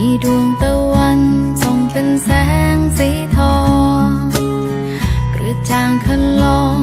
มีดวงตะวันส่องเป็นแสงสีทอง กระจ่างคันลอง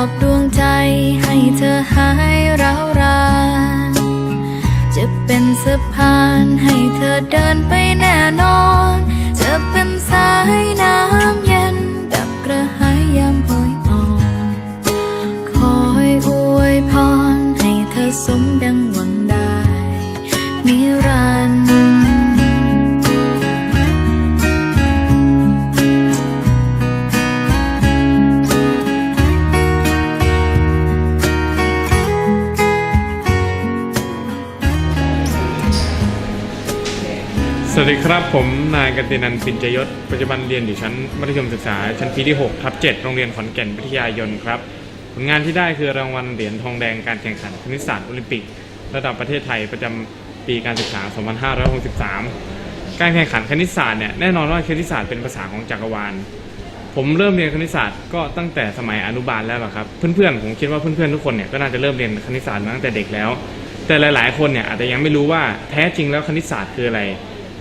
อบดวงใจให้เธอหายร้าวรานจะเป็นสะพานให้เธอเดินไปแน่นอน จะเป็นสายน้ำ วัสดีครับ ผมนายกันตินันท์ปินจยศ ปัจจุบันเรียนอยู่ชั้นมัธยมศึกษา ชั้นปีที่ 6 ทับ 7 โรงเรียนขอนแก่นวิทยายนครับ ผลงานที่ได้คือรางวัลเหรียญทองแดงการแข่งขันคณิตศาสตร์โอลิมปิก ระดับประเทศไทยประจำปีการศึกษา 2563 การแข่งขันคณิตศาสตร์เนี่ยแน่นอนว่าคณิตศาสตร์เป็นภาษาของจักรวาล ผมเริ่มเรียนคณิตศาสตร์ก็ตั้งแต่สมัยอนุบาลแล้วครับ เพื่อนๆผมคิดว่าเพื่อนๆทุกคนเนี่ยก็น่าจะเริ่มเรียนคณิตศาสตร์มาตั้งแต่เด็กแล้ว แต่หลาย ๆ คนเนี่ยอาจจะยังไม่รู้ว่าแท้จริงแล้วคณิตศาสตร์คืออะไร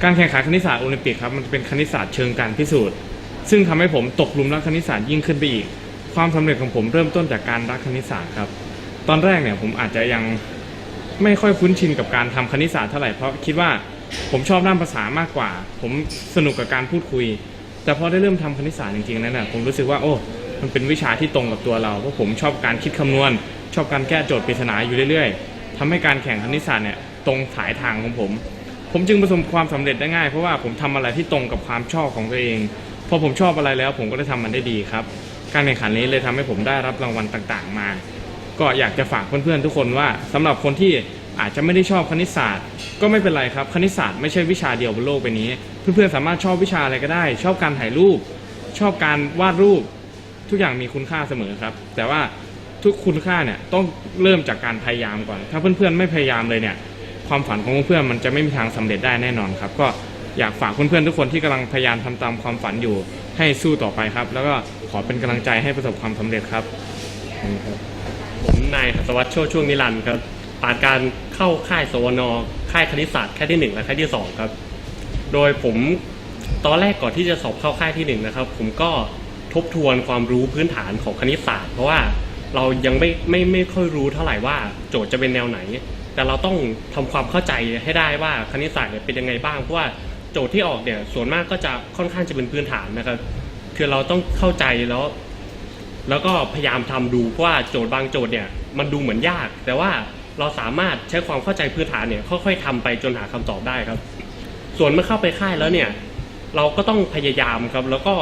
การแข่งขันคณิตศาสตร์โอลิมปิกครับมันจะเป็นคณิตศาสตร์เชิงการพิสูจน์ ซึ่งทำให้ผมตกหลุมรักคณิตศาสตร์ยิ่งขึ้นไปอีก ความสำเร็จของผมเริ่มต้นจากการรักคณิตศาสตร์ครับ ตอนแรกเนี่ยผมอาจจะยังไม่ค่อยคุ้นชินกับการทำคณิตศาสตร์เท่าไหร่เพราะคิดว่าผมชอบด้านภาษามากกว่า ผมสนุกกับการพูดคุย แต่พอได้เริ่มทำคณิตศาสตร์จริงๆนั้นน่ะผมรู้สึกว่าโอ้มันเป็นวิชาที่ตรงกับตัวเราเพราะผมชอบการคิดคำนวณ ชอบการแก้โจทย์ปริศนาอยู่เรื่อย ๆทำให้การแข่งคณิตศาสตร์เนี่ยตรงสายทางของผม ผมจึงประสบความสำเร็จได้ง่าย เพราะว่าผมทำอะไรที่ตรงกับความชอบของตัวเอง พอผมชอบอะไรแล้ว ผมก็ได้ทำมันได้ดีครับ การแข่งขันนี้เลยทำให้ผมได้รับรางวัลต่างๆ มา ก็อยากจะฝากเพื่อนๆทุกคนว่าสำหรับคนที่อาจจะไม่ได้ชอบคณิตศาสตร์ ก็ไม่เป็นไรครับ คณิตศาสตร์ไม่ใช่วิชาเดียวบนโลกใบนี้ เพื่อนๆสามารถชอบวิชาอะไรก็ได้ ชอบการถ่ายรูป ชอบการวาดรูป ทุกอย่างมีคุณค่าเสมอครับ แต่ว่าทุกคุณค่าเนี่ยต้องเริ่มจากการพยายามก่อน ถ้าเพื่อนๆไม่พยายามเลยเนี่ย ความฝันของเพื่อนมันจะไม่มีทางสำเร็จได้แน่นอนครับ ก็อยากฝากเพื่อนๆทุกคนที่กำลังพยายามทำตามความฝันอยู่ให้สู้ต่อไปครับ แล้วก็ขอเป็นกำลังใจให้ประสบความสำเร็จครับผมนายหัสวัตรโชช่วงนิรันดร์ครับผ่านการเข้าค่ายสวนค่ายคณิตศาสตร์ค่ายที่หนึ่งและค่ายที่สองครับ โดยผมตอนแรกก่อนที่จะสอบเข้าค่ายที่หนึ่งนะครับ ผมก็ทบทวนความรู้พื้นฐานของคณิตศาสตร์ เพราะว่าเรายังไม่ไม่ไม่ค่อยรู้เท่าไหร่ว่าโจทย์จะเป็นแนวไหน แต่เราต้องทำความเข้าใจให้ได้ว่าคณิตศาสตร์เนี่ยเป็นยังไงบ้างเพราะว่าโจทย์ที่ออกเนี่ยส่วนมากก็จะค่อนข้างจะเป็นพื้นฐานนะครับ คือเราต้องเข้าใจแล้ว แล้วก็พยายามทำดูเพราะว่าโจทย์บางโจทย์เนี่ยมันดูเหมือนยาก แต่ว่าเราสามารถใช้ความเข้าใจพื้นฐานเนี่ยค่อยๆทำไปจนหาคำตอบได้ครับ ส่วนเมื่อเข้าไปค่ายแล้วเนี่ยเราก็ต้องพยายามครับ แล้วก็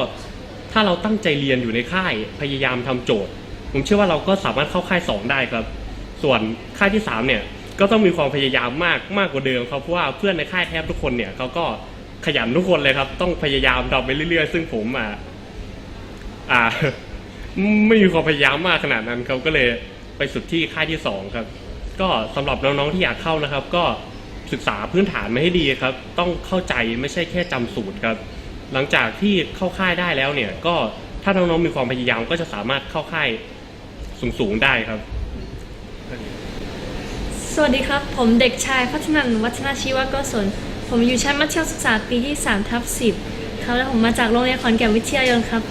ถ้าเราตั้งใจเรียนอยู่ในค่ายพยายามทำโจทย์ ผมเชื่อว่าเราก็สามารถเข้าค่ายสองได้ครับ ส่วนค่ายที่สามเนี่ย ก็ต้องมีความพยายามมากมากกว่าเดิมครับเพราะว่าเพื่อนในค่ายแทบทุกคนเนี่ยเขาก็ขยันทุกคนเลยครับ ต้องพยายามทำไปเรื่อย ๆ ซึ่งผมอะอ่า ไม่มีความพยายามมากขนาดนั้นครับก็เลยไปสุดที่ค่ายที่สองครับ ก็สำหรับน้องๆที่อยากเข้านะครับ ก็ศึกษาพื้นฐานมาให้ดีครับ ต้องเข้าใจไม่ใช่แค่จำสูตรครับ หลังจากที่เข้าค่ายได้แล้วเนี่ย ก็ถ้าน้องๆมีความพยายามก็จะสามารถเข้าค่ายสูงๆได้ครับ สวัสดีครับ ผมเด็กชายพัฒนันวัฒนาชีวกศลผมอยู่ชั้นมัธยมศึกษาปีที่3ทับ10ครับและผมมาจากโรงเรียนขอนแก่นวิทยายนครับ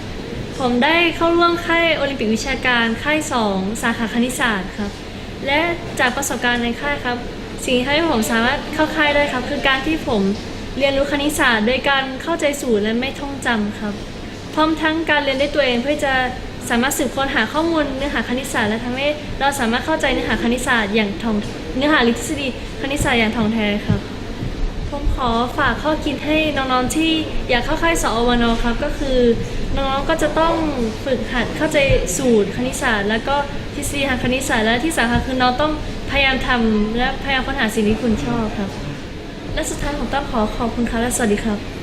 ผมได้เข้าร่วมค่ายโอลิมปิกวิชาการค่าย2สาขาคณิตศาสตร์ครับ และจากประสบการณ์ในค่ายครับ สิ่งที่ทำให้ผมสามารถเข้าค่ายได้ครับ คือการที่ผมเรียนรู้คณิตศาสตร์โดยการเข้าใจสูตรและไม่ท่องจำครับ พร้อมทั้งการเรียนด้วยตัวเองเพื่อจะสามารถสืบค้นหาข้อมูลเนื้อหาคณิตศาสตร์และทำให้เราสามารถเข้าใจเนื้อหาคณิตศาสตร์อย่างท่อง เนื้อหาหรือทฤษฎีคณิตศาสตร์อย่างท่องแท้ครับ ผมขอฝากข้อคิดให้น้องๆที่อยากเข้าค่ายสอวนครับ ก็คือน้องๆก็จะต้องฝึกหัดเข้าใจสูตรคณิตศาสตร์ แล้วก็ทฤษฎีทางคณิตศาสตร์และที่สำคัญคือน้องต้องพยายามทำและพยายามค้นหาสิ่งที่คุณชอบครับ และสุดท้ายผมต้องขอขอบคุณครับและสวัสดีครับ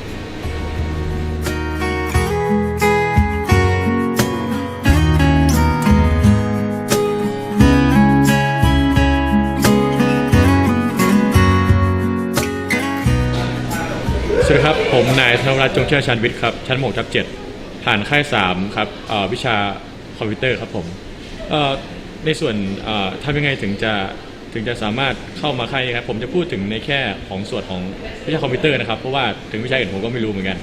สวัสดีครับ ผมนายธนรัตน์จงเชื่อชันวิทย์ครับ ชั้นหมทับเจ็ดผ่านค่าย3ครับวิชาคอมพิวเตอร์ครับผมในส่วนทำยังไงถึงจะถึงจะสามารถเข้ามาค่ายนี้ครับผมจะพูดถึงในแค่ของส่วนของวิชาคอมพิวเตอร์นะครับเพราะว่าถึงวิชาอื่นผมก็ไม่รู้เหมือนกัน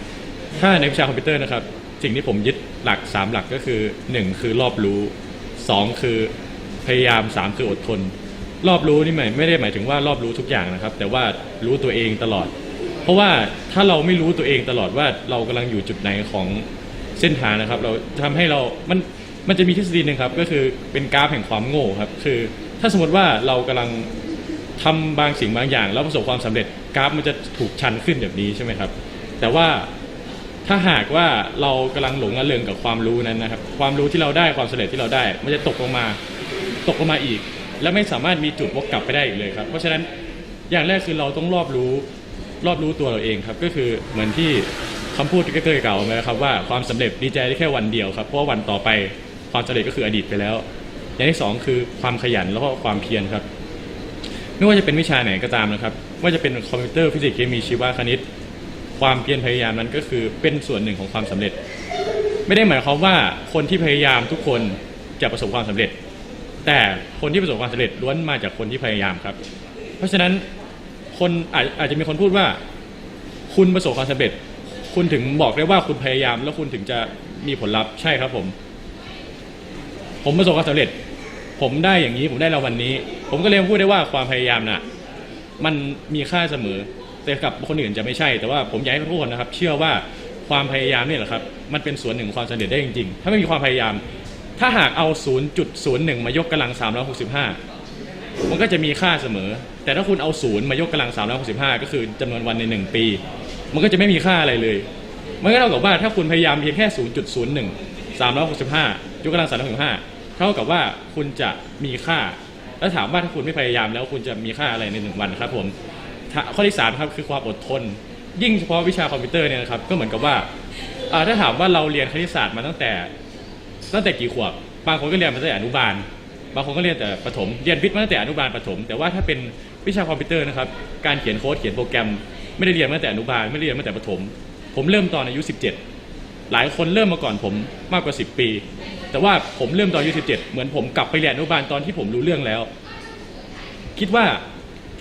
ถ้าในวิชาคอมพิวเตอร์นะครับสิ่งที่ผมยึดหลัก 3 หลักก็คือ 1 คือรอบรู้ 2 คือพยายาม 3 คืออดทน รอบรู้นี่หมายไม่ได้หมายถึงว่ารอบรู้ทุกอย่างนะครับ แต่ว่ารู้ตัวเองตลอด เพราะว่าถ้าเราไม่รู้ตัวเองตลอดว่าเรากำลังอยู่จุดไหนของเส้นทางนะครับ เราทำให้เรา มัน มันจะมีทฤษฎีหนึ่งครับ ก็คือเป็นกราฟแห่งความโง่ครับ คือถ้าสมมติว่าเรากำลังทำบางสิ่งบางอย่าง แล้วประสบความสำเร็จกราฟมันจะถูกชันขึ้นแบบนี้ใช่ไหมครับ แต่ว่า ถ้าหากว่าเรากำลังหลงระเริงกับความรู้นั้นนะครับ ความรู้ที่เราได้ความสำเร็จที่เราได้ มันจะตกลงมาตกลงมาอีก และไม่สามารถมีจุดวกกลับไปได้อีกเลยครับ เพราะฉะนั้นอย่างแรกคือเราต้องรอบรู้ รอบรู้ตัวเราเองครับ ก็คือเหมือนที่คำพูดที่เคยกล่าวมาครับว่าความสำเร็จดีใจได้แค่วันเดียวครับ เพราะว่าวันต่อไปความสำเร็จก็คืออดีตไปแล้ว อย่างที่สองคือความขยันแล้วก็ความเพียรครับ ไม่ว่าจะเป็นวิชาไหนก็ตามนะครับว่าจะเป็นคอมพิวเตอร์ฟิสิกส์เคมีชีวคณิต ความเพียรพยายามนั้นก็คือเป็นส่วนหนึ่งของความสำเร็จ ไม่ได้หมายความว่าคนที่พยายามทุกคนจะประสบความสำเร็จ แต่คนที่ประสบความสำเร็จล้วนมาจากคนที่พยายามครับ เพราะฉะนั้น คนอาจอาจจะมีคนพูดว่า คุณประสบความสำเร็จ คุณถึงบอกได้ว่าคุณพยายาม แล้วคุณถึงจะมีผลลัพธ์ใช่ครับผม ผมประสบความสำเร็จ ผมได้อย่างนี้ผมได้รางวัลนี้ ผมก็เลยพูดได้ว่าความพยายามน่ะ มันมีค่าเสมอ แต่กับคนอื่นจะไม่ใช่ แต่ว่าผมอยากให้ทุกคนนะครับ เชื่อว่าความพยายามเนี่ยแหละครับ มันเป็นส่วนหนึ่งของความสำเร็จได้จริงๆ ถ้าไม่มีความพยายาม ถ้าหากเอา 0.01 มายกกำลัง 365 มันก็จะมีค่าเสมอ แต่ถ้าคุณเอาศูนย์มายกกำลัง 365 ก็คือจำนวนวันใน 1 ปี มันก็จะไม่มีค่าอะไรเลย มันก็เท่ากับว่าถ้าคุณพยายามเพียงแค่ 0.01 365 ยกกำลัง 365 เท่ากับว่าคุณจะมีค่า แล้วถามว่าถ้าคุณไม่พยายามแล้วคุณจะมีค่าอะไรในหนึ่งวันครับผม ข้อที่สามครับคือความอดทน ยิ่งเฉพาะวิชาคอมพิวเตอร์เนี่ยนะครับก็เหมือนกับว่าอ่าถ้าถามว่าเราเรียนคณิตศาสตร์มาตั้งแต่ตั้งแต่กี่ขวบบางคนก็เรียนมาตั้งแต่อนุบาล บางคนก็เรียนแต่ประถมเรียนวิทย์มาตั้งแต่อนุบาลประถม แต่ว่าถ้าเป็นวิชาคอมพิวเตอร์นะครับการเขียนโค้ดเขียนโปรแกรม ไม่ได้เรียนมาตั้งแต่อนุบาลไม่ได้เรียนมาตั้งแต่ประถม ผมเริ่มตอนอายุ 17 หลายคนเริ่มมาก่อนผมมากกว่า 10 ปี แต่ว่าผมเริ่มตอนอายุ 17 เหมือนผมกลับไปเรียนอนุบาลตอนที่ผมรู้เรื่องแล้ว คิดว่า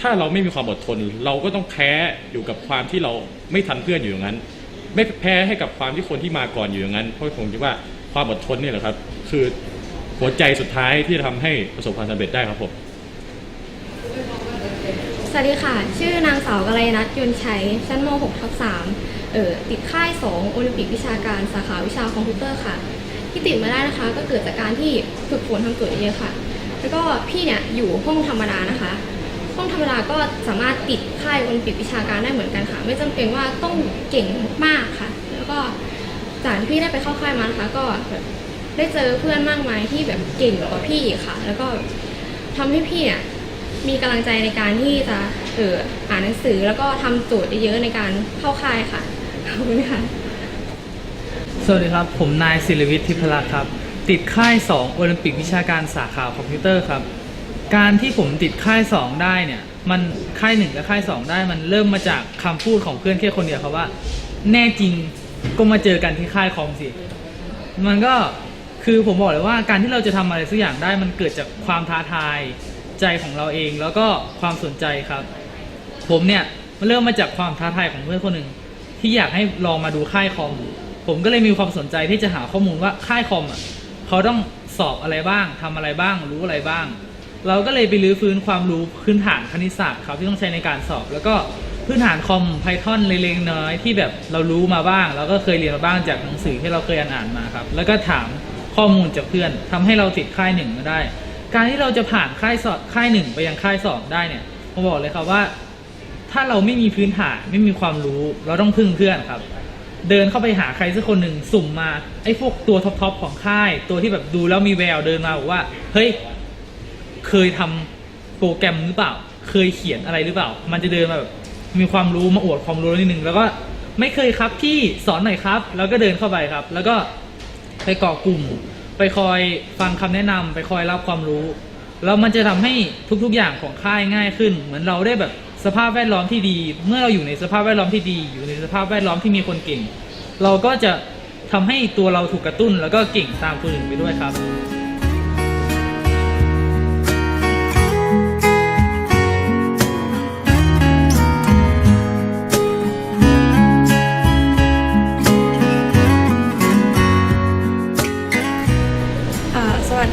ถ้าเราไม่มีความอดทน เราก็ต้องแพ้อยู่กับความที่เราไม่ทันเพื่อนอยู่อย่างนั้น ไม่แพ้ให้กับความที่คนที่มาก่อนอยู่อย่างนั้นเพราะผมคิดว่าความอดทนนี่แหละครับ คือ หัวใจสุดท้ายที่จะทำให้ประสบความสำเร็จได้ครับผม สวัสดีค่ะ ชื่อนางสาวกัลยนัทยนชัย ชั้นม .6 ทับ3เอ่อติดค่าย 2 โอลิมปิกวิชาการสาขาวิชาคอมพิวเตอร์ค่ะ ที่ติดมาได้นะคะ ก็เกิดจากการที่ฝึกฝนทำโจทย์เยอะค่ะ แล้วก็พี่เนี่ยอยู่ห้องธรรมดานะคะ ห้องธรรมดาก็สามารถติดค่ายโอลิมปิกวิชาการได้เหมือนกันค่ะ ไม่จำเป็นว่าต้องเก่งมากค่ะ แล้วก็จากที่พี่ได้ไปเข้าค่ายมานะคะ ก็แบบ ได้เจอเพื่อนมากมายที่แบบเก่งกว่าพี่อีกค่ะ แล้วก็ทำให้พี่เนี่ยมีกำลังใจในการที่จะเอออ่านหนังสือแล้วก็ทำโจทย์เยอะๆในการเข้าค่ายค่ะขอบคุณค่ะสวัสดีครับ ผมนายศิลวิทย์ทิพลักษ์ครับ ติดค่าย 2 โอลิมปิกวิชาการสาขาคอมพิวเตอร์ครับ การที่ผมติดค่าย 2 ได้เนี่ยมันค่าย1กับค่าย2ได้มันเริ่มมาจากคำพูดของเพื่อนแค่คนเดียวครับว่า แน่จริงก็มาเจอกันที่ค่ายคอมสิ มันก็ คือผมบอกเลยว่าการที่เราจะทำอะไรสักอย่างได้มันเกิดจากความท้าทายใจของเราเอง แล้วก็ความสนใจครับ ผมเนี่ยมันเริ่มมาจากความท้าทายของเพื่อนคนหนึ่งที่อยากให้ลองมาดูค่ายคอม ผมก็เลยมีความสนใจที่จะหาข้อมูลว่าค่ายคอมอะเขาต้องสอบอะไรบ้างทำอะไรบ้าง รู้อะไรบ้าง เราก็เลยไปรื้อฟื้นความรู้พื้นฐานคณิตศาสตร์ครับที่ต้องใช้ในการสอบ แล้วก็พื้นฐานคอม Python เล็กๆน้อยที่แบบเรารู้มาบ้าง แล้วก็เคยเรียนมาบ้างจากหนังสือที่เราเคยอ่านมาครับ แล้วก็ถาม ข้อมูลจากเพื่อนทำให้เราติดค่ายหนึ่งมาได้ การที่เราจะผ่านค่ายสอบค่ายหนึ่งไปยังค่ายสองได้เนี่ยผมบอกเลยครับว่า ถ้าเราไม่มีพื้นฐานไม่มีความรู้ เราต้องพึ่งเพื่อนครับ เดินเข้าไปหาใครสักคนหนึ่งสุ่มมาไอ้พวกตัวท็อปๆของค่าย ตัวที่แบบดูแล้วมีแววเดินมาบอกว่าเฮ้ยเคยทำโปรแกรมหรือเปล่า เคยเขียนอะไรหรือเปล่า มันจะเดินมาแบบมีความรู้มาอวดความรู้นิดนึงแล้วก็ไม่เคยครับพี่สอนหน่อยครับ แล้วก็เดินเข้าไปครับ แล้วก็ไปเกาะกลุ่ม ไปคอยฟังคำแนะนำไปคอยรับความรู้ แล้วมันจะทำให้ทุกๆอย่างของค่ายง่ายขึ้น เหมือนเราได้แบบสภาพแวดล้อมที่ดี เมื่อเราอยู่ในสภาพแวดล้อมที่ดี อยู่ในสภาพแวดล้อมที่มีคนเก่ง เราก็จะทำให้ตัวเราถูกกระตุ้นแล้วก็เก่งตามคนอื่นไปด้วยครับ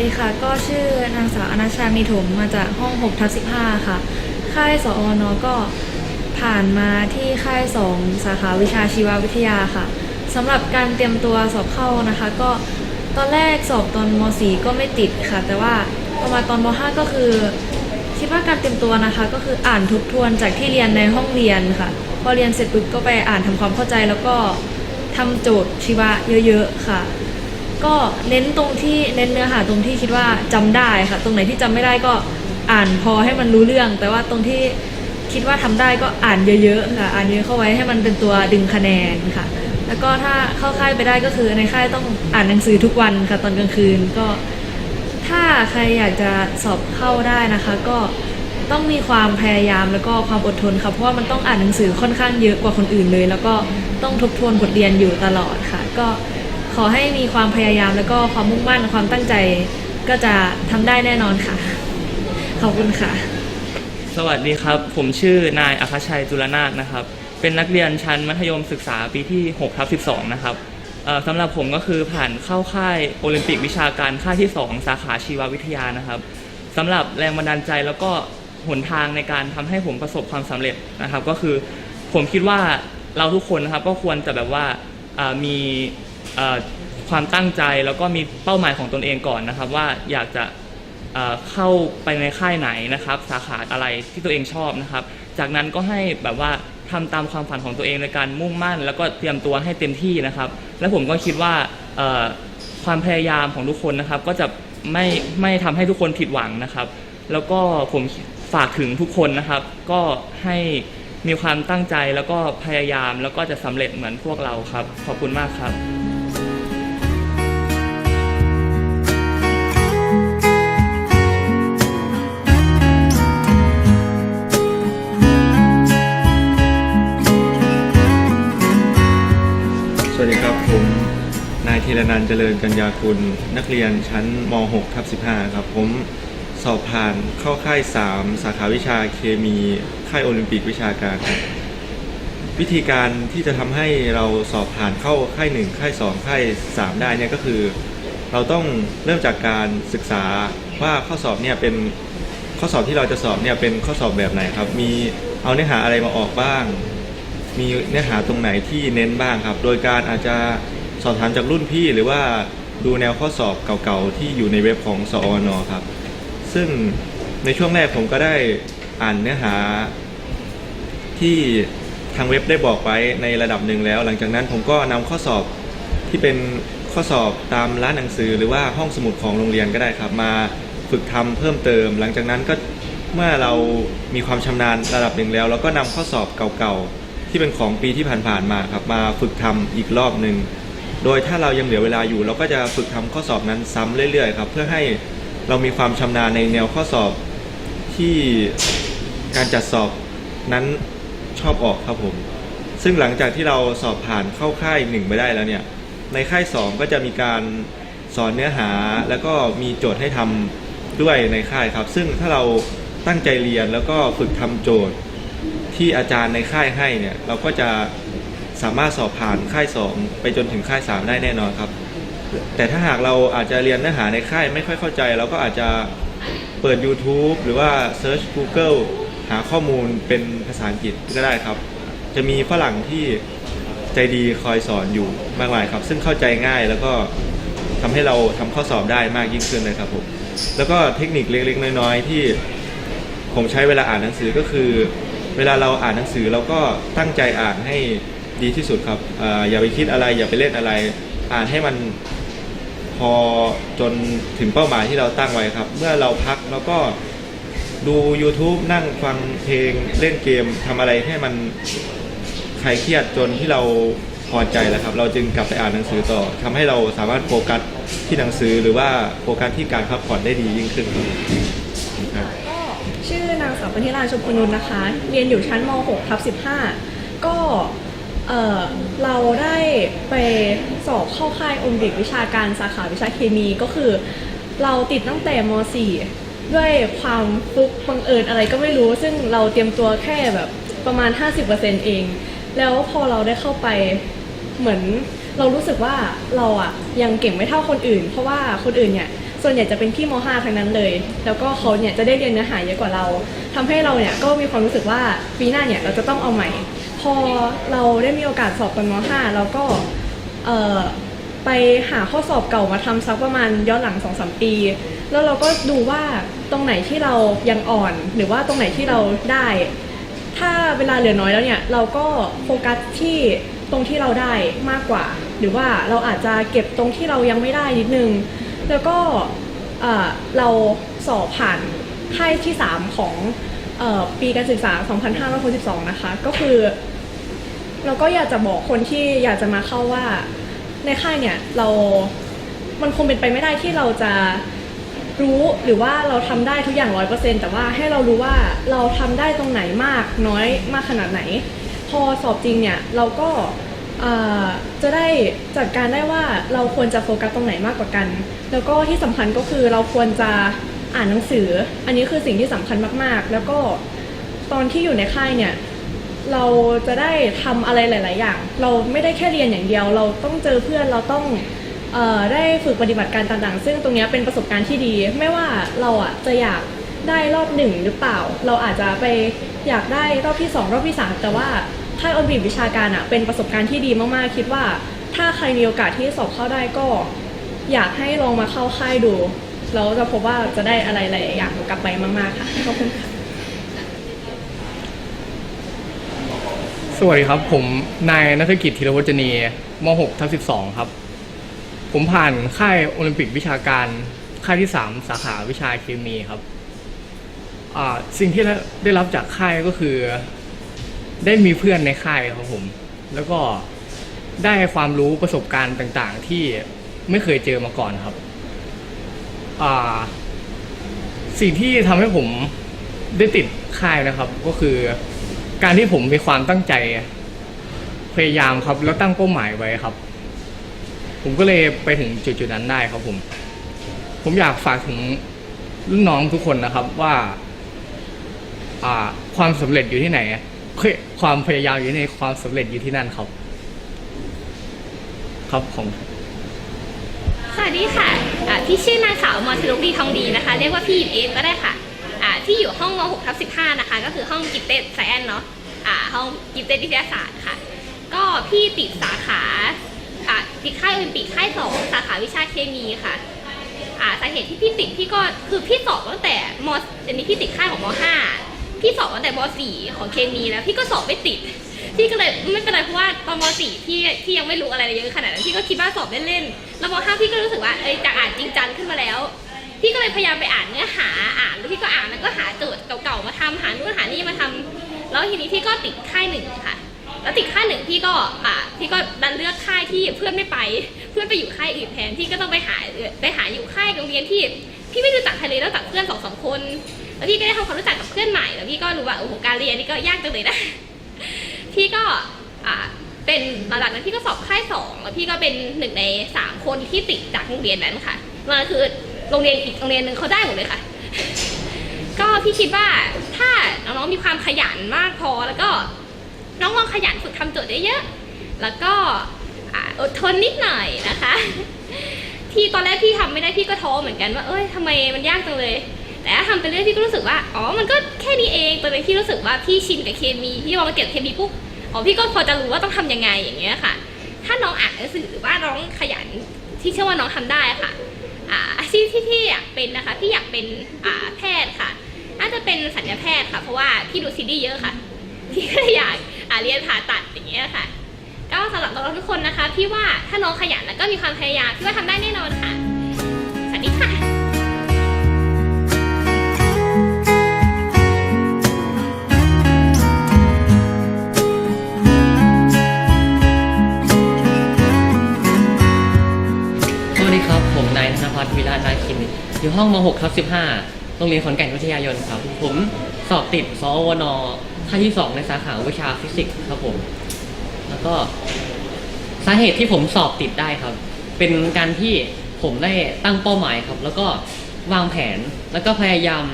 ดีค่ะ ก็ชื่อนางสาวอนาชามีถมมาจากห้อง6ทับ15 ค่ะ ค่ายสอนอก็ผ่านมาที่ค่าย 2 สาขาวิชาชีววิทยาค่ะสำหรับการเตรียมตัวสอบเข้านะคะ ก็ตอนแรกสอบตอนม .4 ก็ไม่ติดค่ะ แต่ว่าพอมาตอนม .5 ก็คือคิดว่าการเตรียมตัวนะคะ ก็คืออ่านทบทวนจากที่เรียนในห้องเรียนค่ะ พอเรียนเสร็จปุ๊บก็ไปอ่านทำความเข้าใจแล้วก็ทำโจทย์ชีวะเยอะ ๆ ค่ะ ก็เน้นตรงที่เน้นเนื้อหาตรงที่คิดว่าจำได้ค่ะ ตรงไหนที่จำไม่ได้ก็อ่านพอให้มันรู้เรื่อง แต่ว่าตรงที่คิดว่าทำได้ก็อ่านเยอะๆค่ะ อ่านเยอะเข้าไว้ให้มันเป็นตัวดึงคะแนนค่ะ แล้วก็ถ้าเข้าค่ายไปได้ก็คือในค่ายต้องอ่านหนังสือทุกวันค่ะ ตอนกลางคืนก็ ถ้าใครอยากจะสอบเข้าได้นะคะ ก็ต้องมีความพยายามแล้วก็ความอดทนค่ะเพราะว่ามันต้องอ่านหนังสือค่อนข้างเยอะกว่าคนอื่นเลย แล้วก็ต้องทบทวนบทเรียนอยู่ตลอดค่ะ ก็ ขอให้มีความพยายามแล้วก็ความมุ่งมั่นความตั้งใจก็จะทำได้แน่นอนค่ะ ขอบคุณค่ะ สวัสดีครับ ผมชื่อนายอัครชัยจุลนาคนะครับ เป็นนักเรียนชั้นมัธยมศึกษาปีที่6ทับ12 นะครับเอ่อสำหรับผมก็คือผ่านเข้าค่ายโอลิมปิกวิชาการค่ายที่ 2 สาขาชีววิทยานะครับสำหรับแรงบันดาลใจแล้วก็หนทางในการทำให้ผมประสบความสำเร็จนะครับ ก็คือผมคิดว่าเราทุกคนนะครับก็ควรจะแบบว่าอ่อมี ความตั้งใจแล้วก็มีเป้าหมายของตนเองก่อนนะครับ ว่าอยากจะเข้าไปในค่ายไหนนะครับ สาขาอะไรที่ตัวเองชอบนะครับ จากนั้นก็ให้แบบว่าทำตามความฝันของตัวเองในการมุ่งมั่น แล้วก็เตรียมตัวให้เต็มที่นะครับ และผมก็คิดว่าความพยายามของทุกคนนะครับ ก็จะไม่ไม่ทำให้ทุกคนผิดหวังนะครับ แล้วก็ผมฝากถึงทุกคนนะครับ ก็ให้มีความตั้งใจแล้วก็พยายามแล้วก็จะสำเร็จเหมือนพวกเราครับ ขอบคุณมากครับ รนันเจริญกัญญาคุณ นักเรียนชั้นม .6 ทับ15 ครับ ผมสอบผ่านเข้าค่าย 3 สาขาวิชาเคมีค่ายโอลิมปิกวิชาการครับวิธีการที่จะทำให้เราสอบผ่านเข้าค่าย 1 ค่าย 2 ค่าย 3 ได้เนี่ยก็คือ เราต้องเริ่มจากการศึกษาว่าข้อสอบเนี่ยเป็นข้อสอบที่เราจะสอบเนี่ยเป็นข้อสอบแบบไหนครับ มีเอาเนื้อหาอะไรมาออกบ้าง มีเนื้อหาตรงไหนที่เน้นบ้างครับ โดยการอาจจะ สอบถามจากรุ่นพี่หรือว่าดูแนวข้อสอบเก่าๆ ที่อยู่ในเว็บของสอวนครับ ซึ่งในช่วงแรกผมก็ได้อ่านเนื้อหาที่ทางเว็บได้บอกไว้ในระดับหนึ่งแล้ว หลังจากนั้นผมก็นำข้อสอบที่เป็นข้อสอบตามร้านหนังสือ หรือว่าห้องสมุดของโรงเรียนก็ได้ครับ มาฝึกทำเพิ่มเติม หลังจากนั้นก็เมื่อเรามีความชำนาญระดับหนึ่งแล้ว เราก็นำข้อสอบเก่าๆที่เป็นของปีที่ผ่านๆมาครับมาฝึกทำอีกรอบหนึ่ง โดยถ้าเรายังเหลือเวลาอยู่ เราก็จะฝึกทำข้อสอบนั้นซ้ำเรื่อยๆครับ เพื่อให้เรามีความชำนาญในแนวข้อสอบที่การจัดสอบนั้นชอบออกครับผม ซึ่งหลังจากที่เราสอบผ่านเข้าค่ายหนึ่งไปได้แล้วเนี่ย ในค่ายสองก็จะมีการสอนเนื้อหาแล้วก็มีโจทย์ให้ทำด้วยในค่ายครับ ซึ่งถ้าเราตั้งใจเรียนแล้วก็ฝึกทำโจทย์ที่อาจารย์ในค่ายให้เนี่ย เราก็จะ สามารถสอบผ่านค่าย2ไปจนถึงค่าย3ได้แน่นอนครับ แต่ถ้าหากเราอาจจะเรียนเนื้อหาในค่ายไม่ค่อยเข้าใจ เราก็อาจจะเปิด YouTube หรือว่า Search Google หาข้อมูลเป็นภาษาอังกฤษก็ได้ครับ จะมีฝรั่งที่ใจดีคอยสอนอยู่มากมายครับ ซึ่งเข้าใจง่ายแล้วก็ทำให้เราทำข้อสอบได้มากยิ่งขึ้นเลยครับผมแล้วก็เทคนิคเล็กๆน้อยๆที่ผมใช้เวลาอ่านหนังสือก็คือ เวลาเราอ่านหนังสือเราก็ตั้งใจอ่านให้ ดีที่สุดครับออย่าไปคิดอะไรอย่าไปเล่นอะไร อ่านให้มันพอจนถึงเป้าหมายที่เราตั้งไว้ครับ เมื่อเราพักแล้วก็ดู YouTube นั่งฟังเพลงเล่นเกมทำอะไรให้มันคลายเครียดจนที่เราพอใจแล้วครับ เราจึงกลับไปอ่านหนังสือต่อทำให้เราสามารถโฟกัสที่หนังสือหรือว่าโฟกัสที่การพักผ่อนได้ดียิ่งขึ้นครับก็ชื่อนางสาวปณิราชมพนุนนะคะ เรียนอยู่ชั้นม .6 ทับ15 ก็ เเราได้ไปสอบเข้าค่ายโอลิมปิกวิชาการสาขาวิชาเคมีก็คือ เราติดตั้งแต่ม .4 ด้วยความฟุกบังเอิญอะไรก็ไม่รู้ ซึ่งเราเตรียมตัวแค่แบบประมาณ 50%เอง แล้วพอเราได้เข้าไปเหมือนเรารู้สึกว่าเราอะยังเก่งไม่เท่าคนอื่น เพราะว่าคนอื่นเนี่ยส่วนใหญ่จะเป็นพี่ม .5 ทั้งนั้นเลย แล้วก็เขาเนี่ยจะได้เรียนเนื้อหาเยอะกว่าเราทำให้เราเนี่ยก็มีความรู้สึกว่าปีหน้าเนี่ยเราจะต้องเอาใหม่ อเราได้มีโอกาสสอบตอนม .5 เราก็ไปหาข้อสอบเก่ามาทำสักประมาณย้อนหลัง2-3ปี แล้วเราก็ดูว่าตรงไหนที่เรายังอ่อน หรือว่าตรงไหนที่เราได้ ถ้าเวลาเหลือน้อยแล้วเนี่ย เราก็โฟกัสที่ตรงที่เราได้มากกว่า หรือว่าเราอาจจะเก็บตรงที่เรายังไม่ได้นิดนึง แล้วก็เราสอบผ่านค่ายที่ 3 ของอปีการศึกษา 2562 นะคะ ก็คือ เราก็อยากจะบอกคนที่อยากจะมาเข้าว่า ในค่ายเนี่ยเรา มันคงเป็นไปไม่ได้ที่เราจะรู้หรือว่าเราทำได้ทุกอย่างร้อยเปอร์เซ็นแต่ว่าให้เรารู้ว่าเราทำได้ตรงไหนมากน้อยมากขนาดไหน พอสอบจริงเนี่ยเราก็จะได้จัดการได้ว่าเราควรจะโฟกัสตรงไหนมากกว่ากัน แล้วก็ที่สำคัญก็คือเราควรจะอ่านหนังสือ อันนี้คือสิ่งที่สำคัญมากๆ แล้วก็ตอนที่อยู่ในค่ายเนี่ย เราจะได้ทำอะไรหลาย ๆ อย่าง เราไม่ได้แค่เรียนอย่างเดียว เราต้องเจอเพื่อนเราต้องออได้ฝึกปฏิบัติการต่าง ๆ ซึ่งตรงนี้เป็นประสบการณ์ที่ดี ไม่ว่าเราอะจะอยากได้รอบหนึ่งหรือเปล่า เราอาจจะไปอยากได้รอบที่สองรอบที่สามแต่ว่าค่ายโอลิมปิกวิชาการอะเป็นประสบการณ์ที่ดีมาก ๆ คิดว่า ถ้าใครมีโอกาสที่สอบเข้าได้ก็ อยากให้ลองมาเข้าค่ายดูแล้วจะพบว่าจะได้อะไรหลายๆอย่างกลับไปมาก ๆ ค่ะขอบคุณค่ะ สวัสดีครับ ผมนายนัฐกิจธีรวัจนีม .6 ทับ12 ครับ ผมผ่านค่ายโอลิมปิกวิชาการค่ายที่ 3 สาขาวิชาเคมีครับสิ่งที่ได้รับจากค่ายก็คือ ได้มีเพื่อนในค่ายครับผม แล้วก็ได้ความรู้ประสบการณ์ต่างๆ ที่ไม่เคยเจอมาก่อนครับสิ่งที่ทำให้ผมได้ติดค่ายนะครับก็คือ การที่ผมมีความตั้งใจ พยายามครับ แล้วตั้งเป้าหมายไว้ครับ ผมก็เลยไปถึงจุดๆนั้นได้ครับผม ผมอยากฝากถึงรุ่นน้องทุกคนนะครับว่า อ่า ความสำเร็จอยู่ที่ไหนเฮ้ความพยายามอยู่ที่ไหนความสำเร็จอยู่ที่นั่นครับ ครับผมสวัสดีค่ะอ่าพี่ชื่อนางสาวมอนทนุกดีทองดีนะคะ เรียกว่าพี่หยิบเอฟก็ได้ค่ะ ที่อยู่ห้องม6ทับ15 นะคะ ก็คือห้องกิฟเต็ดไซแอนเนาะอ่าห้องกิฟเต็ดวิทยาศาสตร์ค่ะ ก็พี่ติดสาขาอ่าติดค่ายโอลิมปิกค่ายสองสาขาวิชาเคมีค่ะอ่าสาเหตุที่พี่ติดพี่ก็คือพี่สอบตั้งแต่มอันนี้พี่ติดค่ายของม5พี่สอบตั้งแต่ม4ของเคมีแล้วพี่ก็สอบไม่ติดพี่ก็เลยไม่เป็นไรเพราะว่าตอนม .4 พี่พี่ยังไม่รู้อะไรเยอะขนาดนั้นพี่ก็คิดว่าสอบเล่นๆแล้วม .5 พี่ก็รู้สึกว่าเอยจะอ่านจริงจังขึ้นมาแล้ว พี่ก็เลยพยายามไปอ่านเนื้อหาอ่านแล้วพี่ก็อ่านแล้วก็หาโจทย์เก่าๆมาทำหานู่นหานี่มาทำแล้วทีนี้พี่ก็ติดค่ายหนึ่งค่ะ แล้วติดค่ายหนึ่งพี่ก็อ่าพี่ก็ดันเลือกค่ายที่เพื่อนไม่ไป เพื่อนไปอยู่ค่ายอื่นแทนพี่ก็ต้องไปหาไปหาอยู่ค่ายโรงเรียนที่พี่ไม่รู้จักใครเลยนอกจากเพื่อนสองสองคน แล้วพี่ก็ได้ทำความรู้จักกับเพื่อนใหม่ แล้วพี่ก็รู้ว่าโอ้โหการเรียนนี่ก็ยากจังเลยนะพี่ก็อ่าเป็นหลังจากนั้นพี่ก็สอบค่ายสองแล้วพี่ก็เป็นหนึ่งในสามคนที่ติดจากโรงเรียนนั้นค่ะมันคือ โรงเรียนอีกโรงเรียนหนึ่งเขาได้หมดเลยค่ะ ก็พี่คิดว่าถ้าน้องๆมีความขยันมากพอแล้วก็น้องลองขยันฝึกทำโจทย์เยอะๆแล้วก็อดทนนิดหน่อยนะคะ ที่ตอนแรกพี่ทำไม่ได้พี่ก็ท้อเหมือนกันว่าเอ้ยทำไมมันยากจังเลย แต่ถ้าทำไปเรื่อยพี่ก็รู้สึกว่าอ๋อมันก็แค่นี้เองตอนนี้พี่รู้สึกว่าพี่ชินกับเคมีพี่พอมาเก็บเคมีปุ๊บอ๋อพี่ก็พอจะรู้ว่าต้องทำยังไงอย่างเงี้ยค่ะ ถ้าน้องอ่านหนังสือหรือว่าน้องขยันที่เชื่อว่าน้องทำได้ค่ะ อาชีพที่พี่อยากเป็นนะคะพี่อยากเป็นอาแพทย์ค่ะ น่าจะเป็นสัญญาแพทย์ค่ะ เพราะว่าพี่ดูซีรีส์เยอะค่ะพี่ก็เลยอยากอาเรียนผ่าตัดอย่างเงี้ยค่ะ ก็สำหรับน้องทุกคนนะคะ พี่ว่าถ้าน้องขยันแล้วก็มีความพยายามพี่ว่าทำได้แน่นอนค่ะสวัสดีค่ะ ห้องม .6 ทับ15 โรงเรียนขอนแก่นวิทยายนครับ ผมสอบติดสอวนภาที่ 2 ในสาขาวิชาฟิสิกส์ครับผม แล้วก็สาเหตุที่ผมสอบติดได้ครับ เป็นการที่ผมได้ตั้งเป้าหมายครับ แล้วก็วางแผนแล้วก็พยายาม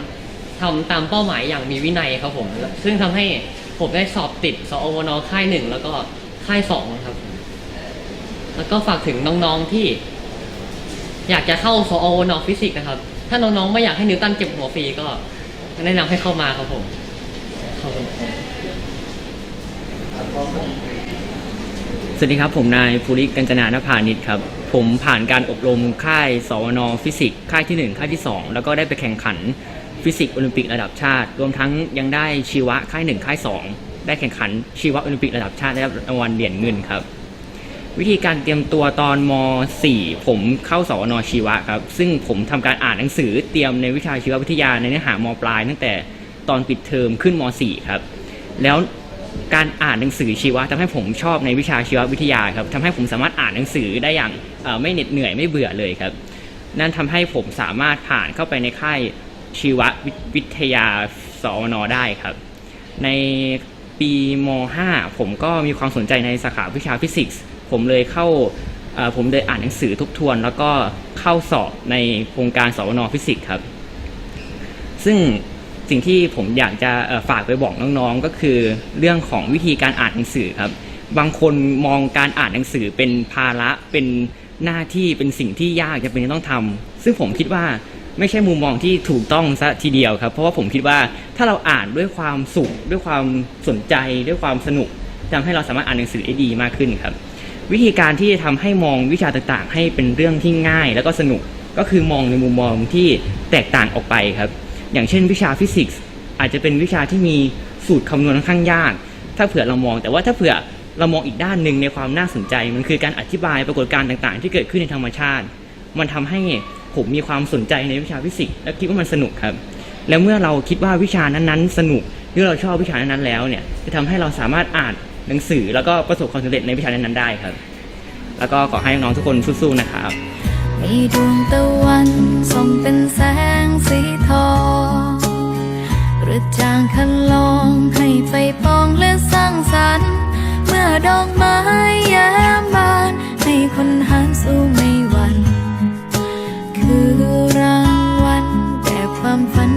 ทำตามเป้าหมายอย่างมีวินัยครับผม ซึ่งทำให้ผมได้สอบติดสอวนค่ายหนึ่งแล้วก็ค่ายสองครับ แล้วก็ฝากถึงน้องๆที่ อยากจะเข้าสอวนฟิสิกส์นะครับ ถ้าน้องๆไม่อยากให้นิวตันเก็บหัวฟรีก็แนะนำให้เข้ามาครับผมขอบคุณสวัสดีครับ ผมนายภูริกัญจนานภานิชครับ ผมผ่านการอบรมค่ายสวนฟิสิกส์ค่ายที่ 1 ค่ายที่ 2 แล้วก็ได้ไปแข่งขันฟิสิกส์โอลิมปิกระดับชาติ รวมทั้งยังได้ชีวะค่าย 1 ค่าย 2 ได้แข่งขันชีวะโอลิมปิกระดับชาติได้รับรางวัลเหรียญเงินครับ วิธีการเตรียมตัวตอนม .4 ผมเข้าสวนชีวะครับ ซึ่งผมทำการอ่านหนังสือเตรียมในวิชาชีววิทยาในเนื้อหามปลาย ตั้งแต่ตอนปิดเทอมขึ้นม .4 ครับ แล้วการอ่านหนังสือชีวะทำให้ผมชอบในวิชาชีววิทยาครับทำให้ผมสามารถอ่านหนังสือได้อย่างไม่เหน็ดเหนื่อยไม่เบื่อเลยครับ นั่นทำให้ผมสามารถผ่านเข้าไปในค่ายชีววิทยาสวนได้ครับ ในปีม .5 ผมก็มีความสนใจในสาขาวิชาฟิสิกส์ ผมเลยเข้าผมเลยอ่านหนังสือทบทวน แล้วก็เข้าสอบในโครงการสวนฟิสิกส์ครับ ซึ่งสิ่งที่ผมอยากจะฝากไปบอกน้องๆก็คือเรื่องของวิธีการอ่านหนังสือครับ บางคนมองการอ่านหนังสือเป็นภาระเป็นหน้าที่เป็นสิ่งที่ยากจะเป็นต้องทำซึ่งผมคิดว่าไม่ใช่มุมมองที่ถูกต้องซะทีเดียวครับ เพราะว่าผมคิดว่าถ้าเราอ่านด้วยความสุข ด้วยความสนใจ ด้วยความสนุกทำให้เราสามารถอ่านหนังสือได้ดีมากขึ้นครับ วิธีการที่จะทำให้มองวิชาต่างๆ ให้เป็นเรื่องที่ง่าย แล้วก็สนุกก็คือมองในมุมมองที่แตกต่างออกไปครับ อย่างเช่น วิชาฟิสิกส์อาจจะเป็นวิชาที่มีสูตรคำนวณค่อนข้างยาก ถ้าเผื่อเรามอง แต่ว่าถ้าเผื่อเรามองอีกด้านหนึ่งในความน่าสนใจ มันคือการอธิบายปรากฏการณ์ต่างๆ ที่เกิดขึ้นในธรรมชาติ มันทำให้ผมมีความสนใจในวิชาฟิสิกส์และคิดว่ามันสนุกครับ แล้วเมื่อเราคิดว่าวิชานั้นๆ สนุกหรือเราชอบวิชานั้นๆแล้วเนี่ยจะทำให้เราสามารถอ่าน หนังสือแล้วก็ประสบความสำเร็จในวิชานั้นๆได้ครับ แล้วก็ขอให้น้องทุกคนสู้ๆนะครับ มีดวงตะวันส่งเป็นแสงสีทองกระจางคันลองให้ไฟปองและสร้างสรรค์ เมื่อดอกไม้ย้มบาน ให้คนหันสู้ไม่วัน คือรางวัลแต่ความฝัน